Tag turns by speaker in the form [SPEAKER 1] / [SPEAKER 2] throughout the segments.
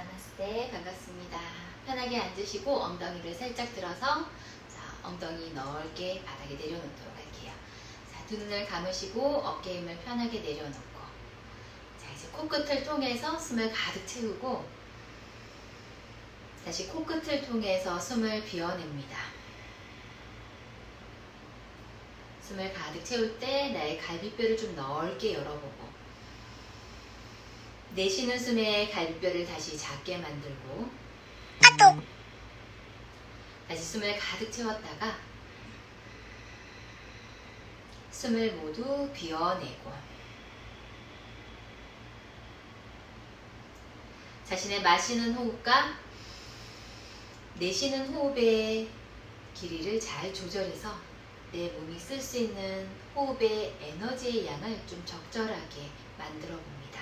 [SPEAKER 1] 나마스테 반갑습니다. 편하게 앉으시고 엉덩이를 살짝 들어서 자, 엉덩이 넓게 바닥에 내려놓도록 할게요. 자, 두 눈을 감으시고 어깨 힘을 편하게 내려놓고 자, 이제 코끝을 통해서 숨을 가득 채우고 다시 코끝을 통해서 숨을 비워냅니다. 숨을 가득 채울 때 나의 갈비뼈를 좀 넓게 열어보고 내쉬는 숨에 갈비뼈를 다시 작게 만들고 다시 숨을 가득 채웠다가 숨을 모두 비워내고 자신의 마시는 호흡과 내쉬는 호흡의 길이를 잘 조절해서 내 몸이 쓸 수 있는 호흡의 에너지의 양을 좀 적절하게 만들어 봅니다.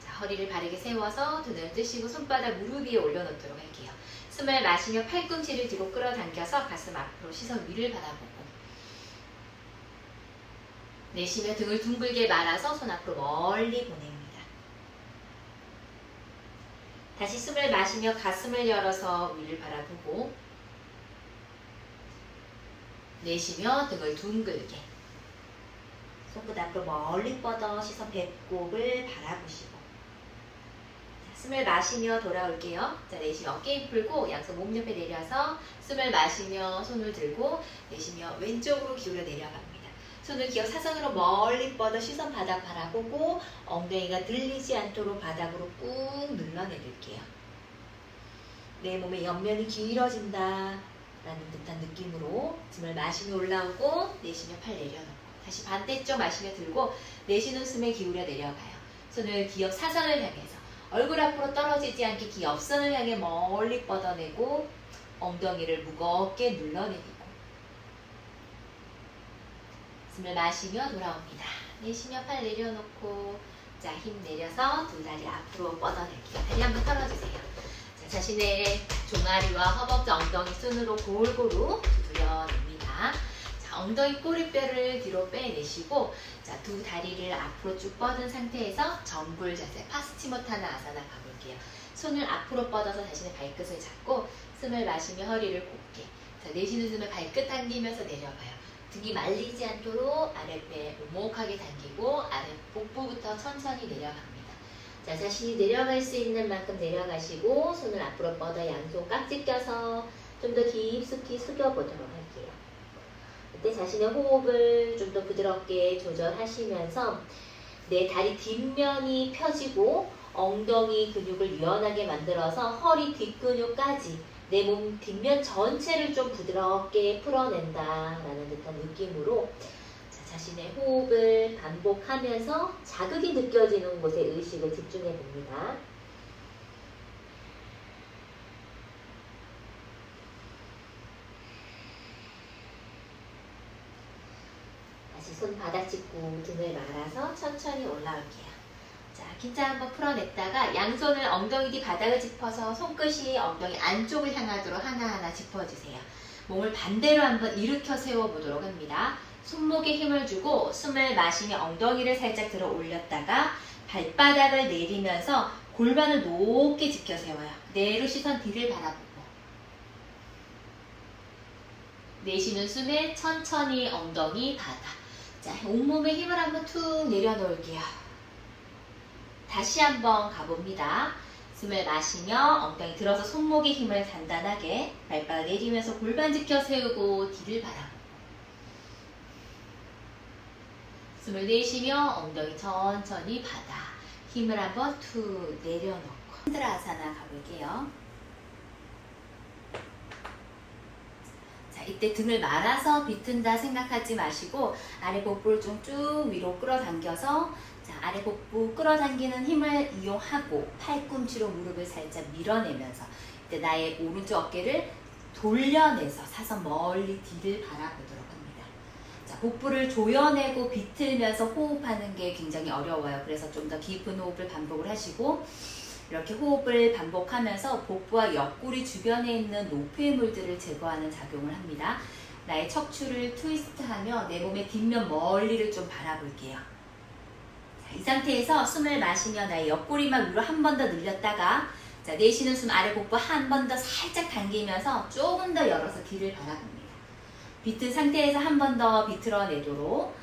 [SPEAKER 1] 자, 허리를 바르게 세워서 눈을 뜨시고 손바닥 무릎 위에 올려놓도록 할게요. 숨을 마시며 팔꿈치를 뒤로 끌어당겨서 가슴 앞으로 시선 위를 바라보고 내쉬며 등을 둥글게 말아서 손 앞으로 멀리 보냅니다. 다시 숨을 마시며 가슴을 열어서 위를 바라보고 내쉬며 등을 둥글게 손끝 앞으로 멀리 뻗어 시선 배꼽을 바라보시고 자, 숨을 마시며 돌아올게요. 자, 내쉬며 어깨 힘 풀고 양손 몸 옆에 내려서 숨을 마시며 손을 들고 내쉬며 왼쪽으로 기울여 내려갑니다. 손을 기어 사선으로 멀리 뻗어 시선 바닥 바라보고 엉덩이가 들리지 않도록 바닥으로 꾹 눌러내릴게요. 내 몸의 옆면이 길어진다 라는 듯한 느낌으로 숨을 마시며 올라오고 내쉬며 팔 내려놓고 다시 반대쪽 마시며 들고 내쉬는 숨에 기울여 내려가요. 손을 기업 사선을 향해서 얼굴 앞으로 떨어지지 않게 기업선을 향해 멀리 뻗어내고 엉덩이를 무겁게 눌러내리고 숨을 마시며 돌아옵니다. 내쉬며 팔 내려놓고 자 힘 내려서 두 다리 앞으로 뻗어낼게요. 다리 한번 털어주세요. 자, 자신의 종아리와 허벅지 엉덩이 순으로 골고루 두드려냅니다. 자, 엉덩이 꼬리뼈를 뒤로 빼내시고 자, 두 다리를 앞으로 쭉 뻗은 상태에서 정굴 자세 파스치모타나 아사나 가볼게요. 손을 앞으로 뻗어서 자신의 발끝을 잡고 숨을 마시며 허리를 곱게 자, 내쉬는 숨을 발끝 당기면서 내려가요. 등이 말리지 않도록 아랫배 오목하게 당기고 아랫 복부부터 천천히 내려갑니다. 자, 자신이 내려갈 수 있는 만큼 내려가시고 손을 앞으로 뻗어 양손 깍지 껴서 좀 더 깊숙이 숙여보도록 할게요. 이때 자신의 호흡을 좀 더 부드럽게 조절하시면서 내 다리 뒷면이 펴지고 엉덩이 근육을 유연하게 만들어서 허리 뒷근육까지 내 몸 뒷면 전체를 좀 부드럽게 풀어낸다라는 듯한 느낌으로 자, 자신의 호흡을 반복하면서 자극이 느껴지는 곳에 의식을 집중해 봅니다. 다시 손 바닥 짚고 등을 말아서 천천히 올라올게요. 자, 긴장 한번 풀어냈다가 양손을 엉덩이 뒤 바닥을 짚어서 손끝이 엉덩이 안쪽을 향하도록 하나하나 짚어주세요. 몸을 반대로 한번 일으켜 세워보도록 합니다. 손목에 힘을 주고 숨을 마시며 엉덩이를 살짝 들어 올렸다가 발바닥을 내리면서 골반을 높게 지켜 세워요. 내로 시선 뒤를 바라보고 내쉬는 숨에 천천히 엉덩이 바닥 자, 온몸에 힘을 한번 툭 내려놓을게요. 다시 한번 가봅니다. 숨을 마시며 엉덩이 들어서 손목에 힘을 단단하게 발바닥 내리면서 골반 지켜 세우고 뒤를 바라보고 숨을 내쉬며 엉덩이 천천히 바닥 힘을 한번 툭 내려놓고 흔들어 아사나 가볼게요. 자, 이때 등을 말아서 비튼다 생각하지 마시고 아래 복부를 좀 쭉 위로 끌어당겨서 자, 아래 복부 끌어당기는 힘을 이용하고 팔꿈치로 무릎을 살짝 밀어내면서 이때 나의 오른쪽 어깨를 돌려내서 사선 멀리 뒤를 바라보도록 합니다. 자, 복부를 조여내고 비틀면서 호흡하는 게 굉장히 어려워요. 그래서 좀 더 깊은 호흡을 반복을 하시고 이렇게 호흡을 반복하면서 복부와 옆구리 주변에 있는 노폐물들을 제거하는 작용을 합니다.
[SPEAKER 2] 나의 척추를 트위스트하며 내 몸의 뒷면 멀리를 좀 바라볼게요. 자, 이 상태에서 숨을 마시며 나의 옆구리만 위로 한 번 더 늘렸다가 자, 내쉬는 숨 아래 복부 한 번 더 살짝 당기면서 조금 더 열어서 귀를 바라봅니다. 비튼 상태에서 한 번 더 비틀어 내도록 자,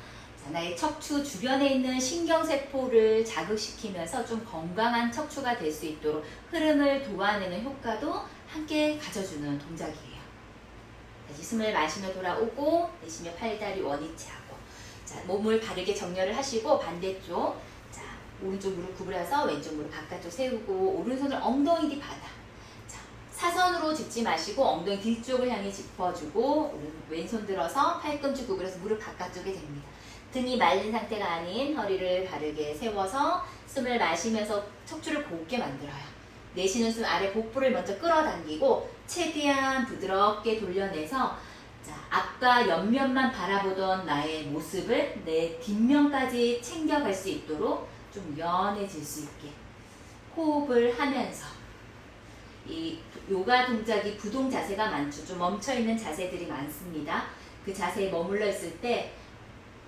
[SPEAKER 2] 나의 척추 주변에 있는 신경세포를 자극시키면서 좀 건강한 척추가 될 수 있도록 흐름을 도와내는 효과도 함께 가져주는 동작이에요. 다시 숨을 마시며 돌아오고 내쉬며 팔다리 원위치 하고 자, 몸을 바르게 정렬을 하시고 반대쪽 자, 오른쪽 무릎 구부려서 왼쪽 무릎 바깥쪽 세우고 오른손을 엉덩이 뒤 바다 자, 사선으로 짚지 마시고 엉덩이 뒤쪽을 향해 짚어주고 오른- 왼손 들어서 팔꿈치 구부려서 무릎 바깥쪽에 됩니다. 등이 말린 상태가 아닌 허리를 바르게 세워서 숨을 마시면서 척추를 곱게 만들어요. 내쉬는 숨 아래 복부를 먼저 끌어당기고 최대한 부드럽게 돌려내서 자, 앞과 옆면만 바라보던 나의 모습을 내 뒷면까지 챙겨갈 수 있도록 좀 연해질 수 있게 호흡을 하면서 이 요가 동작이 부동 자세가 많죠. 좀 멈춰 있는 자세들이 많습니다. 그 자세에 머물러 있을 때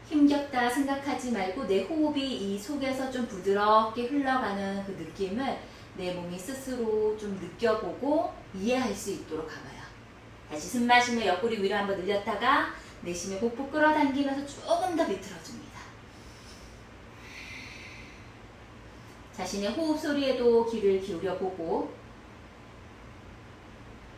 [SPEAKER 2] 힘겹다 생각하지 말고 내 호흡이 이 속에서 좀 부드럽게 흘러가는 그 느낌을 내 몸이 스스로 좀 느껴보고 이해할 수 있도록 가봐요. 다시 숨 마시며 옆구리 위로 한번 늘렸다가 내쉬며 복부 끌어당기면서 조금 더 비틀어줍니다. 자신의 호흡 소리에도 귀를 기울여 보고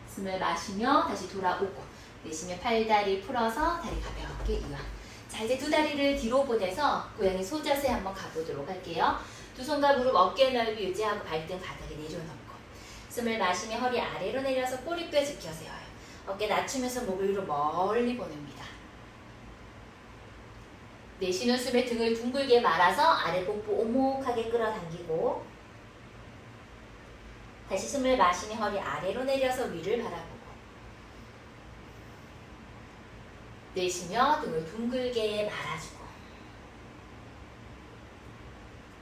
[SPEAKER 2] 숨을 마시며 다시 돌아오고 내쉬며 팔다리 풀어서 다리 가볍게 이완. 자 이제 두 다리를 뒤로 보내서 고양이 소자세 한번 가보도록 할게요. 두 손과 무릎 어깨 넓이 유지하고 발등 바닥에 내려놓고 숨을 마시며 허리 아래로 내려서 꼬리 뼈 지켜 세워요. 어깨 낮추면서 목을 위로 멀리 보냅니다. 내쉬는 숨에 등을 둥글게 말아서 아래 복부 오목하게 끌어당기고 다시 숨을 마시며 허리 아래로 내려서 위를 바라보고 내쉬며 등을 둥글게 말아주고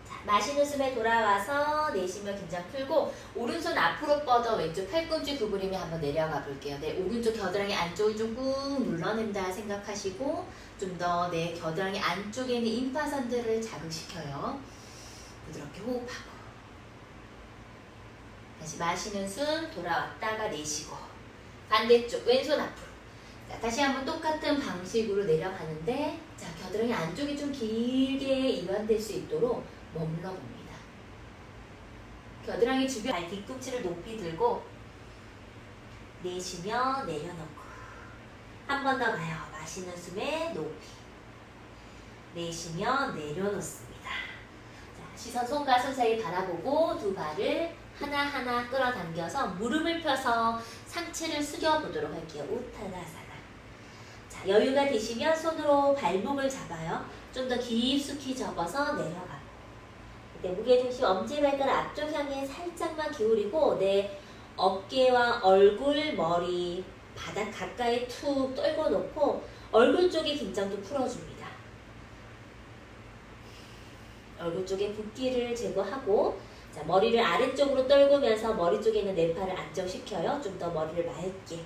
[SPEAKER 2] 자, 마시는 숨에 돌아와서 내쉬며 긴장 풀고 오른손 앞으로 뻗어 왼쪽 팔꿈치 구부리며 한번 내려가 볼게요. 네, 오른쪽 겨드랑이 안쪽을 좀 꾹 눌러낸다 생각하시고 좀 더 내 겨드랑이 안쪽에 있는 임파선들을 자극시켜요. 부드럽게 호흡하고 다시 마시는 숨 돌아왔다가 내쉬고 반대쪽 왼손 앞으로 자, 다시 한번 똑같은 방식으로 내려가는데 자 겨드랑이 안쪽이 좀 길게 이완될 수 있도록 머물러 봅니다. 겨드랑이 주변 발 뒤꿈치를 높이 들고 내쉬며 내려놓고 한 번 더 가요. 마시는 숨에 높이 내쉬며 내려놓습니다. 자, 시선 손과 손 사이 바라보고 두 발을 하나하나 끌어당겨서 무릎을 펴서 상체를 숙여보도록 할게요. 우타나사나. 자, 여유가 되시면 손으로 발목을 잡아요. 좀 더 깊숙이 접어서 내려가고. 그때 무게중심 엄지발가락 앞쪽 향해 살짝만 기울이고 내 어깨와 얼굴, 머리, 바닥 가까이 툭 떨궈 놓고 얼굴 쪽의 긴장도 풀어줍니다. 얼굴 쪽에 붓기를 제거하고 자, 머리를 아래쪽으로 떨구면서 머리 쪽에 있는 뇌파를 안정시켜요. 좀 더 머리를 맑게